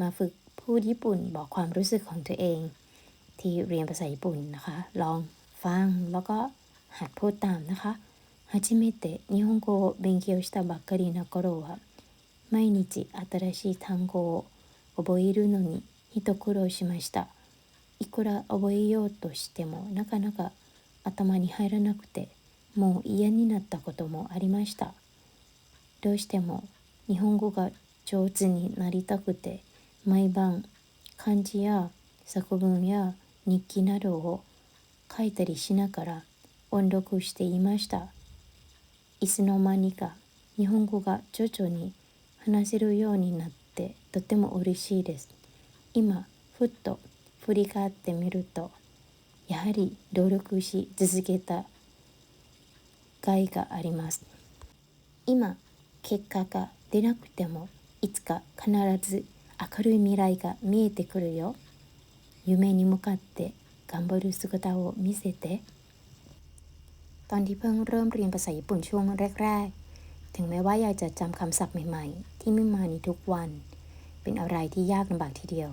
มาฝึกพูดญี่ปุ่นบอกความรู้สึกของตัวเอง ที่เรียนภาษาญี่ปุ่นนะคะ ลองฟังแล้วก็หัดพูดตามนะคะ初めて日本語を勉強したばっかりの頃は毎日新しい単語を覚えるのに一苦労しましたいくら覚えようとしてもなかなか頭に入らなくてもう嫌になったこともありましたどうしても日本語が上手になりたくて 毎晩漢字や作文や日記などを書いたりしながら音読していました。いつの間にか日本語が徐々に話せるようになってとても嬉しいです。今ふっと振り返ってみるとやはり努力し続けた甲斐があります。今結果が出なくてもいつか必ず明るい未来が見えてくるよ夢に向かって頑張る姿を見せてตอนที่เพิ่งเริ่มเรียนภาษาญี่ปุ่นช่วงแรก ๆ ถึงแม้ว่าอยากจะจำคำศัพท์ใหม่ ๆ ที่ไม่มาในทุกวัน เป็นอะไรที่ยากลำบากทีเดียว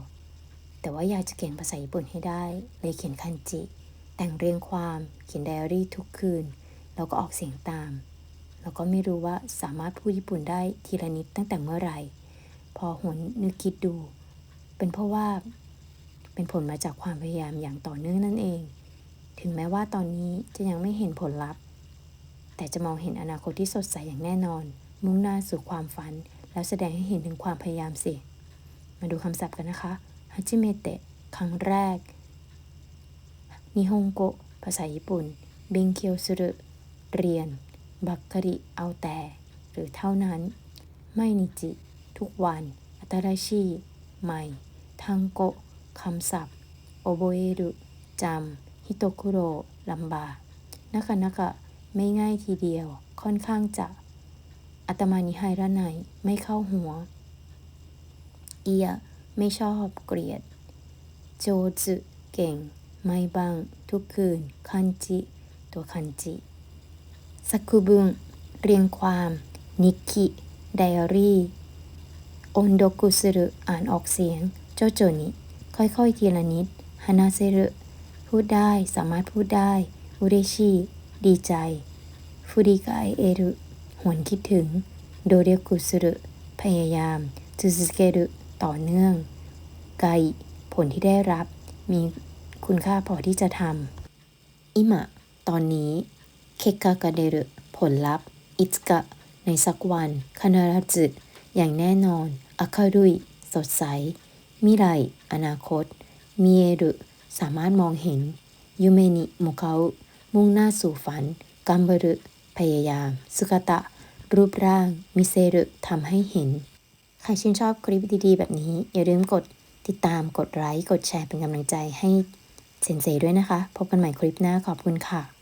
แต่ว่าอยากจะเก่งภาษาญี่ปุ่นให้ได้ เลยเขียนคันจิ แต่งเรียงความ เขียนไดอารี่ทุกคืน แล้วก็ออกเสียงตาม แล้วก็ไม่รู้ว่าสามารถพูดญี่ปุ่นได้ทีละนิดตั้งแต่เมื่อไหร่ พอหวนนึกคิดดู เป็นเพราะว่าเป็นผลมาจากความพยายามอย่างต่อเนื่องนั่นเอง ถึงแม้ว่าตอนนี้จะยังไม่เห็นผลลัพธ์ แต่จะมองเห็นอนาคตที่สดใสอย่างแน่นอน มุ่งหน้าสู่ความฝัน แล้วแสดงให้เห็นถึงความพยายามสิ มาดูคำศัพท์กันนะคะฮัจิเมเตะครั้งแรกนิฮงโกภาษาญี่ปุ่นเบงเคียวสุรุเรียน บักกะริเอาแต่ หรือเท่านั้น ไม่นิจิ ทุกวัน อัตราชีใหม่ ทังโกะคำศัพท์ โอโบเอรุจำฮิโตคุโรลำบากนักนักะไม่ง่ายทีเดียว ค่อนข้างจะ อัตมานิไฮระไนไม่เข้าหัว เอีย ไม่ชอบเกลียด โจจุเก่ง ไม่บังทุกคืน คันจิ ตัวคันจิสักุบุงเรียงความ นิคิไดอารี่ โอนโดกุสุรุอ่านออกเสียง โจโจนิ ค่อยๆทีละนิดฮานาเซรุพูดได้สามารถพูดได้อุเรชิดีใจฟูริกายเอรุหวนคิดถึง โดเรกุสุรุพยายามจูซุเกรุต่อเนื่องไกผลที่ได้รับ มีคุณค่าพอที่จะทำอิมะ ตอนนี้ เคกากาเดรุผลลัพธ์ อิตกะ ในสักวันคานาราจุ อย่างแน่นอนอาคารุยสดใส มิไร อนาคต มีเอรุ สามารถมองเห็น ยูเมนิมุคามุ่งหน้าสู่ฝัน กัมบรุ พยายาม สุกตะ รูปร่าง มิเซรุทำให้เห็น ใครชื่นชอบคลิปดีๆ แบบนี้ อย่าลืมกดติดตาม กดไลค์ กดแชร์เป็นกำลังใจให้เซนเซด้วยนะคะ พบกันใหม่คลิปหน้าขอบคุณค่ะ